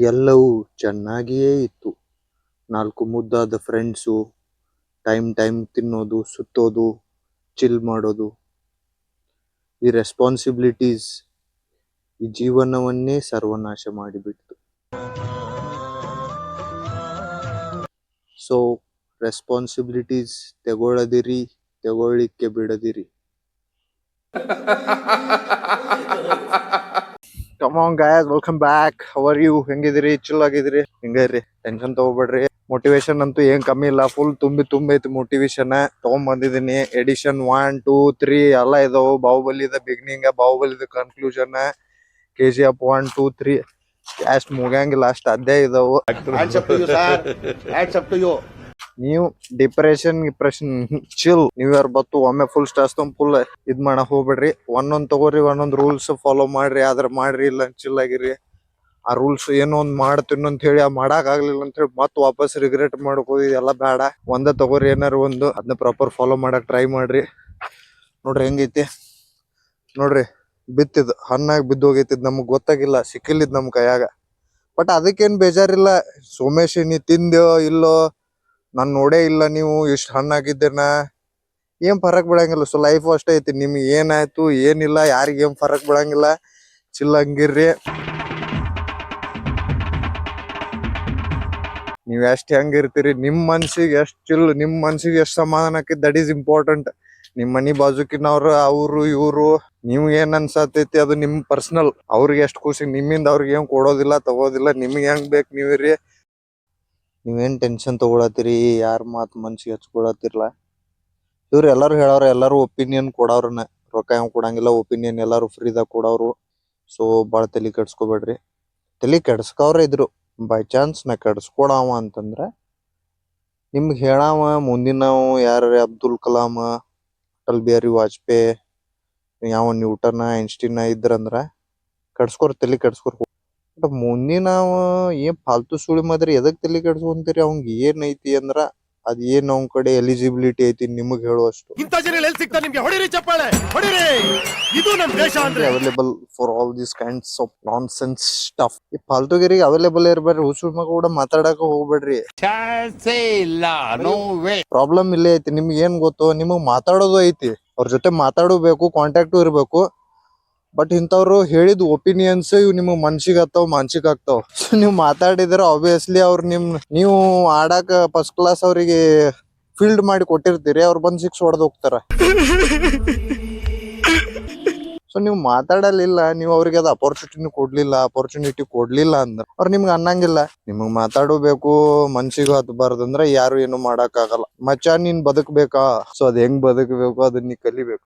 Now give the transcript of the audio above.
ಎಲ್ಲವೂ ಚೆನ್ನಾಗಿಯೇ ಇತ್ತು. ನಾಲ್ಕು ಮುದ್ದಾದ ಫ್ರೆಂಡ್ಸು ಟೈಮ್ ಟೈಮ್ ತಿನ್ನೋದು, ಸುತ್ತೋದು ಚಿಲ್ ಮಾಡೋದು. ಈ ರೆಸ್ಪಾನ್ಸಿಬಿಲಿಟೀಸ್ ಈ ಜೀವನವನ್ನೇ ಸರ್ವನಾಶ ಮಾಡಿಬಿಡ್ತು. ಸೊ ರೆಸ್ಪಾನ್ಸಿಬಿಲಿಟೀಸ್ ತಗೊಳ್ಳದಿರಿ, ತಗೊಳ್ಳಿಕ್ಕೆ ಬಿಡದಿರಿ. Come on guys welcome back hour you ಹೆಂಗಿದಿರಿ ಚಿಲ್ ಆಗಿದ್ರಿ ಹಿಂಗೈರಿ ಟೆನ್ಷನ್ ತಗೋಬೇಡ್ರಿ. ಮೋಟಿವೇಶನ್ ಅಂತೂ ಏನ್ ಕಮ್ಮಿ ಇಲ್ಲ. ಫುಲ್ ತುಂಬಿ ತುಂಬಿ ಐತಿ ಮೋಟಿವೇಶನ್ ತಗೊಂಡ್ ಬಂದಿದೀನಿ ಎಡಿಷನ್ ಒನ್ ಟೂ ತ್ರೀ ಎಲ್ಲ ಇದಾವು. ಬಾಹುಬಲಿದ beginning ಬಾಹುಬಲಿದ conclusion K G F one two three ಅಷ್ಟ್ ಮುಗಿಯಂಗಿಲ್ಲ. ಅಷ್ಟ್ ಅದೇ ಇದಾವು. ನೀವು depression depression chill new year ಬತ್ತು, ಒಮ್ಮೆ ಫುಲ್ ಸ್ಟ್ರೆಸ್ ತುಂಬ ಫುಲ್ ಇದ್ ಮಾಡಕ್ ಹೋಗ್ಬೇಡ್ರಿ. ಒಂದೊಂದ್ ತಗೋರಿ, ಒಂದೊಂದ್ ರೂಲ್ಸ್ ಫಾಲೋ ಮಾಡ್ರಿ, ಆದ್ರೆ ಮಾಡ್ರಿ, ಇಲ್ಲ ಚಿಲ್ ಆಗಿರಿ. ಆ ರೂಲ್ಸ್ ಏನೋ ಒಂದ್ ಮಾಡ್ತೀನಿ ಅಂತ ಹೇಳಿ, ಆ ಮಾಡಕ್ ಆಗ್ಲಿಲ್ಲ ಅಂತ ಹೇಳಿ ಮತ್ ವಾಪಸ್ ರಿಗ್ರೆಟ್ ಮಾಡ್ಕೋದು ಇದೆಲ್ಲ ಬೇಡ. ಒಂದ ತಗೋರಿ, ಏನಾರು ಒಂದು ಅದನ್ನ ಪ್ರಾಪರ್ ಫಾಲೋ ಮಾಡಕ್ ಟ್ರೈ ಮಾಡ್ರಿ. ನೋಡ್ರಿ ಹೆಂಗೈತಿ? ನೋಡ್ರಿ, ಬಿತ್ತಿದ್, ಹಣ್ಣಾಗಿ ಬಿದ್ದೋಗೈತಿದ್ ನಮಗ್ ಗೊತ್ತಾಗಿಲ್ಲ ಸಿಕ್ಕಿಲ್ಲಿದ್ ನಮ್ ಕೈಯಾಗ. ಬಟ್ ಅದಕ್ಕೇನ್ ಬೇಜಾರಿಲ್ಲ. ಸೋಮೇಶ್ ನೀ ತಿಂದ್ಯೋ, ಇಲ್ಲೋ ನಾನ್ ನೋಡೇ ಇಲ್ಲ ನೀವು ಇಷ್ಟ ಆಗಿದ್ದೇನಾ ಏನ್ ಫರಕ್ ಬಿಡಂಗಿಲ್ಲ ಸೊ ಲೈಫ್ ಅಷ್ಟೇ ಐತಿ. ನಿಮ್ಗೆ ಏನಾಯ್ತು, ಏನಿಲ್ಲ, ಯಾರಿಗ ಏನ್ ಫರಕ್ ಬಿಡಂಗಿಲ್ಲ ಚಿಲ್ ಹಂಗಿರ್ರಿ. ನೀವ್ ಎಷ್ಟ್ ಹೆಂಗಿರ್ತೀರಿ ನಿಮ್ ಮನ್ಸಿಗೆ ಎಷ್ಟ್ ಚಿಲ್ ನಿಮ್ ಮನ್ಸಿಗೆ ಎಷ್ಟ್ ಸಮಾಧಾನ ಆಕೈತಿ ದಟ್ ಈಸ್ ಇಂಪಾರ್ಟೆಂಟ್ ನಿಮ್ ಮನಿ ಬಾಜುಕಿನವ್ರು, ಅವ್ರು, ಇವ್ರು ನೀವ್ ಏನ್ ಅನ್ಸತೈತಿ ಅದು ನಿಮ್ ಪರ್ಸನಲ್ ಅವ್ರಿಗೆ ಎಷ್ಟ್ ಖುಷಿ, ನಿಮ್ಮಿಂದ ಅವ್ರಿಗೆ ಏನ್ ಕೊಡೋದಿಲ್ಲ, ತಗೋದಿಲ್ಲ, ನಿಮ್ಗೆ ಹೆಂಗ್ ಬೇಕ್ ನೀವಿರಿ ನೀವೇನ್ ಟೆನ್ಷನ್ ತಗೊಳತ್ತೀರಿ, ಯಾರ್ ಮಾತ್ ಮನ್ಸಿಗೆ ಹಚ್ಕೊಳತ್ತಿರ್ಲ? ಇವ್ರು ಎಲ್ಲಾರು ಹೇಳವ್ರ, ಎಲ್ಲಾರು ಒಪಿನಿಯನ್ ಕೊಡೋರನ್ನ ರೊಕ್ಕ ಹೆಂಗ್ ಕೊಡಂಗಿಲ್ಲ ಒಪಿನಿಯನ್ ಎಲ್ಲಾರು ಫ್ರೀದಾಗ ಕೊಡವ್ರು. ಸೊ ಭಾಳ ತಲೆ ಕೆಡ್ಸ್ಕೊಬೇಡ್ರಿ. ತಲೆ ಕೆಡ್ಸ್ಕವ್ರೆ ಇದ್ರು. ಬೈ ಚಾನ್ಸ್ ನಾ ಕೆಡ್ಸ್ಕೊಡವ ಅಂತಂದ್ರ, ನಿಮ್ಗ್ ಹೇಳಾವ ನಾವು ಯಾರ ಅಬ್ದುಲ್ ಕಲಾಂ ಅಟಲ್ ಬಿಹಾರಿ ವಾಜಪೇಯಿ, ಯಾವ ನ್ಯೂಟನ್ ಐನ್ಸ್ಟೀನ್ ಇದ್ರಂದ್ರ, ಕೆಡ್ಸ್ಕೊರ್, ತಲೆ ಕೆಡ್ಸ್ಕೊರ್ ಬಟ್ ನಾವು ಏನ್ ಫಾಲ್ತು ಸುಳಿ ಮಾಡಿದ್ರೆ ಎದಕ್ ತಲಿ ಕೆಡ್ಸ್ಕೊಂತೀರಿ? ಅವ್ನಿಗೆ ಏನ್ ಐತಿ ಅಂದ್ರ ಅದ್ ಏನ್ ಅವ್ನ ಕಡೆ ಎಲಿಜಿಬಿಲಿಟಿ ಐತಿ ನಿಮಗ್ ಹೇಳುವಷ್ಟು. ಇಂಥ ಜನ ಎಲ್ಲಿ ಸಿಗ್ತಾರೆ ನಿಮ್ಗೆ? ಹೊಡಿರಿ ಚಪ್ಪಾಳೆ ಹೊಡಿರಿ! ಇದು ನಮ್ ದೇಶ ಅಂದ್ರೆ. Available for all these kinds of nonsense stuff ಈ ಫಾಲ್ತುಗಿರಿಗೆ ಅವೈಲೇಬಲ್ ಇರ್ಬೇಡ್ರಿ ಮಗ ಕೂಡ ಮಾತಾಡಕ ಹೋಗ್ಬೇಡ್ರಿ. ಚಾನ್ಸೇ ಇಲ್ಲ ನೋ ವೇ ಪ್ರಾಬ್ಲಮ್ ಇಲ್ಲೇ ಐತಿ ನಿಮ್ಗೆ ಏನ್ ಗೊತ್ತು? ನಿಮಗ್ ಮಾತಾಡೋದು ಐತಿ. ಅವ್ರ ಜೊತೆ ಮಾತಾಡಬೇಕು ಕಾಂಟ್ಯಾಕ್ಟು ಇರ್ಬೇಕು. ಬಟ್ ಇಂಥವ್ರು ಹೇಳಿದ ಒಪಿನಿಯನ್ಸ್ ಇವ್ ನಿಮ್ ಮನ್ಸಿಗೆ ಆಗ್ತಾವ್ ಮಾನ್ಸಿಕ್ ಆಗ್ತಾವ. ನೀವು ಮಾತಾಡಿದ್ರೆ ಆಬ್ವಿಯಸ್ಲಿ ಅವ್ರು ನಿಮ್, ನೀವು ಆಡಾಕ ಫಸ್ಟ್ ಕ್ಲಾಸ್ ಅವರಿಗೆ ಫೀಲ್ಡ್ ಮಾಡಿ ಕೊಟ್ಟಿರ್ತೀರಿ, ಅವ್ರು ಬಂದ್ ಸಿಕ್ಸ್ ಹೊಡೆದ್ ಹೋಗ್ತಾರ. ಸೊ ನೀವು ಮಾತಾಡಲಿಲ್ಲ, ನೀವು ಅವ್ರಿಗೆ ಅದು ಅಪರ್ಚುನಿಟಿ ಕೊಡ್ಲಿಲ್ಲ ಅಪರ್ಚುನಿಟಿ ಕೊಡ್ಲಿಲ್ಲ ಅಂದ್ರೆ ಅವ್ರ ನಿಮ್ಗೆ ಅನ್ನಂಗಿಲ್ಲ. ನಿಮಗ್ ಮಾತಾಡಬೇಕು, ಮನ್ಸಿಗೂ ಹತ್ಬಾರ್ದಂದ್ರ ಯಾರು ಏನು ಮಾಡಕ್ ಆಗಲ್ಲ. ಮಚ್ಚ, ನೀನ್ ಬದುಕ್ಬೇಕಾ? ಸೊ ಅದ್ ಹೆಂಗ್ ಬದುಕಬೇಕು, ಅದನ್ನ ನೀ ಕಲಿಬೇಕು.